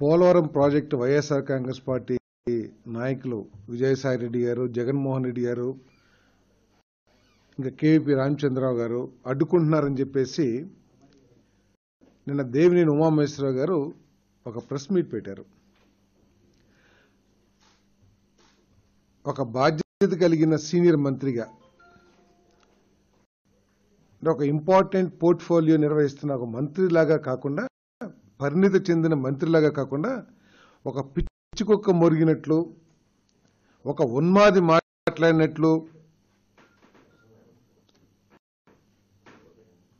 Polavaram project YSR Congress party నాయకులు విజయసాయి రెడ్డి గారు జగన్మోహన్ రెడ్డి గారు ఇంకా కేవీపీ రామచంద్రరావు గారు అడ్డుకుంటున్నారని చెప్పేసి నిన్న దేవినేని ఉమామహేశ్వరరావు గారు ఒక ప్రెస్ మీట్ పెట్టారు. ఒక బాధ్యత కలిగిన సీనియర్ మంత్రిగా ఒక ఇంపార్టెంట్ పోర్ట్ఫోలియో నిర్వహిస్తున్న ఒక మంత్రిలాగా కాకుండా పరిణితి చెందిన మంత్రిలాగా కాకుండా ఒక పిచ్చి కుక్క మొరిగినట్లు ఒక ఉన్మాది మాట్లాడినట్లు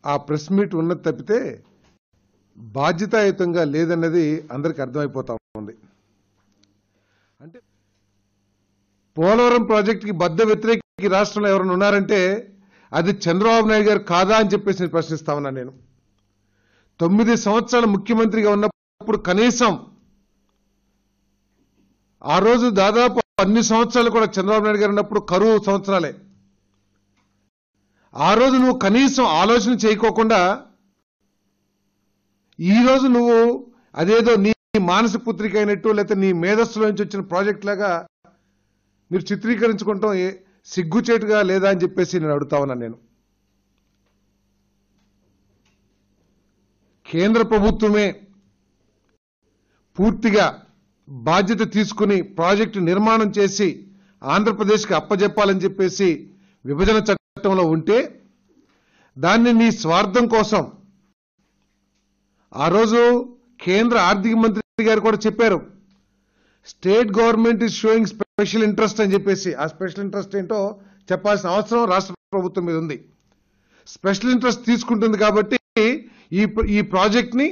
ఆ ప్రెస్ మీట్ ఉన్నది తప్పితే బాధ్యతాయుతంగా లేదన్నది అందరికి అర్థమైపోతా ఉంది. అంటే పోలవరం ప్రాజెక్టుకి బద్ద వ్యతిరేకి రాష్ట్రంలో ఎవరైనా ఉన్నారంటే అది చంద్రబాబు నాయుడు గారు కాదా అని చెప్పేసి నేను ప్రశ్నిస్తా ఉన్నా నేను. తొమ్మిది సంవత్సరాలు ముఖ్యమంత్రిగా ఉన్నప్పుడు కనీసం ఆ రోజు దాదాపు అన్ని సంవత్సరాలు కూడా చంద్రబాబు నాయుడు గారు ఉన్నప్పుడు కరువు సంవత్సరాలే. ఆ రోజు నువ్వు కనీసం ఆలోచన చేయకోకుండా ఈరోజు నువ్వు అదేదో నీ మానసిక పుత్రిక అయినట్టు లేకపోతే నీ మేధస్సులో నుంచి వచ్చిన ప్రాజెక్ట్ లాగా మీరు చిత్రీకరించుకుంటాం ఏ- సిగ్గుచేటుగా లేదా అని చెప్పేసి నేను అడుగుతా ఉన్నాను నేను. కేంద్ర ప్రభుత్వమే పూర్తిగా బాధ్యత తీసుకుని ప్రాజెక్టు నిర్మాణం చేసి ఆంధ్రప్రదేశ్కి అప్పజెప్పాలని చెప్పేసి విభజన చట్టంలో ఉంటే దాన్ని నీ స్వార్థం కోసం ఆ రోజు కేంద్ర ఆర్థిక మంత్రి గారు కూడా చెప్పారు state government is showing special interest అని చెప్పేసి. ఆ స్పెషల్ ఇంట్రెస్ట్ ఏంటో చెప్పాల్సిన అవసరం రాష్ట్ర ప్రభుత్వం మీద ఉంది. స్పెషల్ ఇంట్రెస్ట్ తీసుకుంటుంది కాబట్టి ఈ ఈ ప్రాజెక్ట్ని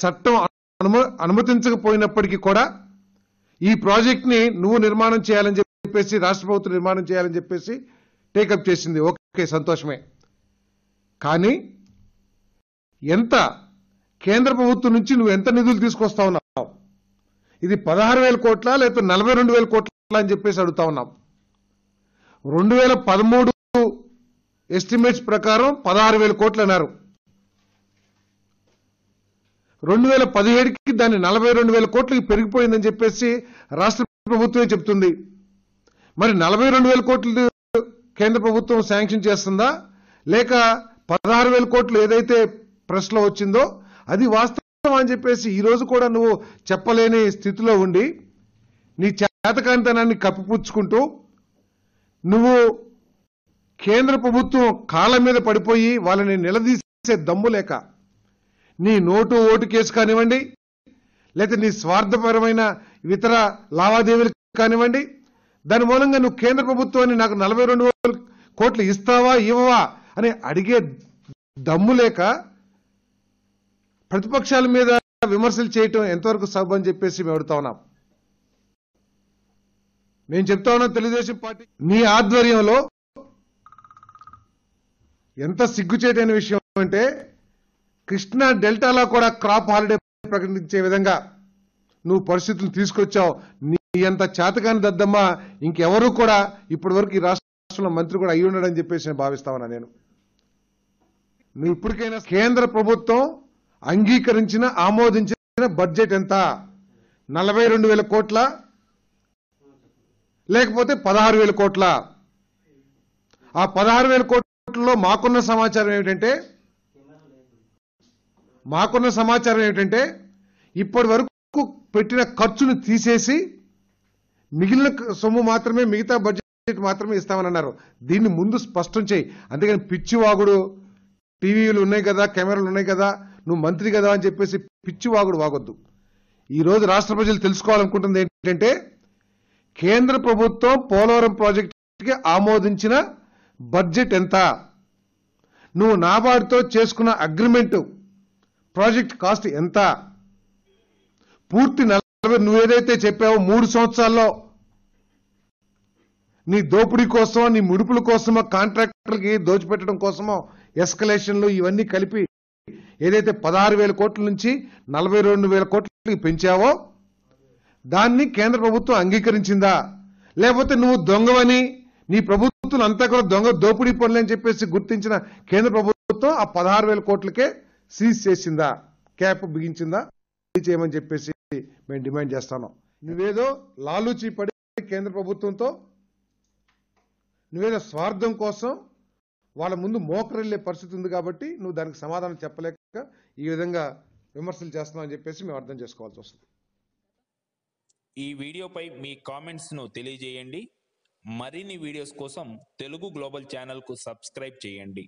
చట్టం అనుమ అనుమతించకపోయినప్పటికీ కూడా ఈ ప్రాజెక్ట్ని నువ్వు నిర్మాణం చేయాలని చెప్పేసి రాష్ట్ర ప్రభుత్వం నిర్మాణం చేయాలని చెప్పేసి టేకప్ చేసింది. ఓకే సంతోషమే. కానీ ఎంత కేంద్ర ప్రభుత్వం నుంచి నువ్వు ఎంత నిధులు తీసుకొస్తా ఉన్నావు? ఇది పదహారు వేల కోట్ల లేకపోతే నలభై రెండు వేల కోట్ల అని చెప్పేసి అడుగుతా ఉన్నాం. రెండు వేల పదమూడు ఎస్టిమేట్స్ ప్రకారం పదహారు వేల కోట్లు అన్నారు. రెండు వేల పదిహేడుకి దాన్ని నలభై రెండు వేల కోట్లకి పెరిగిపోయిందని చెప్పేసి రాష్ట్ర ప్రభుత్వమే చెప్తుంది. మరి నలభై రెండు వేల కోట్లు కేంద్ర ప్రభుత్వం శాంక్షన్ చేస్తుందా? లేక పదహారు వేల కోట్లు ఏదైతే ప్రశ్నలో వచ్చిందో అది వాస్తవం అని చెప్పేసి ఈరోజు కూడా నువ్వు చెప్పలేని స్థితిలో ఉండి నీ చేతకాంతనాన్ని కప్పిపుచ్చుకుంటూ నువ్వు కేంద్ర ప్రభుత్వం కాళ్ళ మీద పడిపోయి వాళ్ళని నిలదీసే దమ్ము లేక నీ నోటు ఓటు కేసు కానివ్వండి లేకపోతే నీ స్వార్థపరమైన ఇతర లావాదేవీలు కానివ్వండి దాని మూలంగా నువ్వు కేంద్ర ప్రభుత్వాన్ని నాకు నలభై రెండు వేల కోట్లు ఇస్తావా ఇవ్వవా అని అడిగే దమ్ము లేక ప్రతిపక్షాల మీద విమర్శలు చేయటం ఎంతవరకు సబ్ అని చెప్పేసి మేము అడుగుతా ఉన్నాం. నేను చెప్తా ఉన్నా తెలుగుదేశం పార్టీ నీ ఆధ్వర్యంలో ఎంత సిగ్గుచేటైన విషయం అంటే కృష్ణా డెల్టాలో కూడా క్రాప్ హాలిడే ప్రకటించే విధంగా నువ్వు పరిస్థితులు తీసుకొచ్చావు. నీ అంత చేతకాని దద్దమ్మ ఇంకెవరూ కూడా ఇప్పటి వరకు ఈ రాష్ట్రంలో మంత్రి కూడా అయి ఉండడని చెప్పేసి నేను భావిస్తామన్నా నేను. నువ్వు ఇప్పటికైనా కేంద్ర ప్రభుత్వం అంగీకరించిన ఆమోదించిన బడ్జెట్ ఎంత? నలభై రెండు వేల కోట్ల? లేకపోతే పదహారు వేల కోట్ల? ఆ పదహారు వేల కోట్లలో మాకున్న సమాచారం ఏమిటంటే మాకున్న సమాచారం ఏమిటంటే ఇప్పటి వరకు పెట్టిన ఖర్చును తీసేసి మిగిలిన సొమ్ము మాత్రమే మిగతా బడ్జెట్ మాత్రమే ఇస్తామని అన్నారు దీన్ని ముందు స్పష్టం చేయి. అందుకని పిచ్చివాగుడు టీవీలు ఉన్నాయి కదా కెమెరాలు ఉన్నాయి కదా నువ్వు మంత్రి కదా అని చెప్పేసి పిచ్చివాగుడు వాగొద్దు. ఈరోజు రాష్ట్ర ప్రజలు తెలుసుకోవాలనుకుంటుంది ఏంటంటే కేంద్ర ప్రభుత్వం పోలవరం ప్రాజెక్టుకి ఆమోదించిన బడ్జెట్ ఎంత? నువ్వు నాబార్డుతో చేసుకున్న అగ్రిమెంట్ ప్రాజెక్ట్ కాస్ట్ ఎంత? పూర్తి నలభై నువ్వేదైతే చెప్పావో మూడు సంవత్సరాల్లో. నీ దోపిడీ కోసమో నీ ముడుపుల కోసమో కాంట్రాక్టర్కి దోచిపెట్టడం కోసమో ఎస్కలేషన్లు ఇవన్నీ కలిపి ఏదైతే పదహారు వేల కోట్ల నుంచి నలభై రెండు వేల కోట్లకి పెంచావో దాన్ని కేంద్ర ప్రభుత్వం అంగీకరించిందా? లేకపోతే నువ్వు దొంగవని నీ ప్రభుత్వం అంతా కూడా దొంగ దోపిడీ పనులు అని చెప్పేసి గుర్తించిన కేంద్ర ప్రభుత్వం ఆ పదహారు వేల కోట్లకే సీజ్ చేసిందా? క్యాప్ బిగించిందా? చేయమని చెప్పేసి మేము డిమాండ్ చేస్తాను. నువ్వేదో లాలూచి పడి కేంద్ర ప్రభుత్వంతో నువ్వేదో స్వార్థం కోసం వాళ్ళ ముందు మోకరిల్లే పరిస్థితి ఉంది కాబట్టి నువ్వు దానికి సమాధానం చెప్పలేక ఈ విధంగా విమర్శలు చేస్తున్నావు అని చెప్పేసి మేము అర్థం చేసుకోవాల్సి వస్తుంది. ఈ వీడియోపై మీ కామెంట్స్ను తెలియజేయండి. మరిన్ని వీడియోస్ కోసం తెలుగు గ్లోబల్ ఛానల్కు సబ్స్క్రైబ్ చేయండి.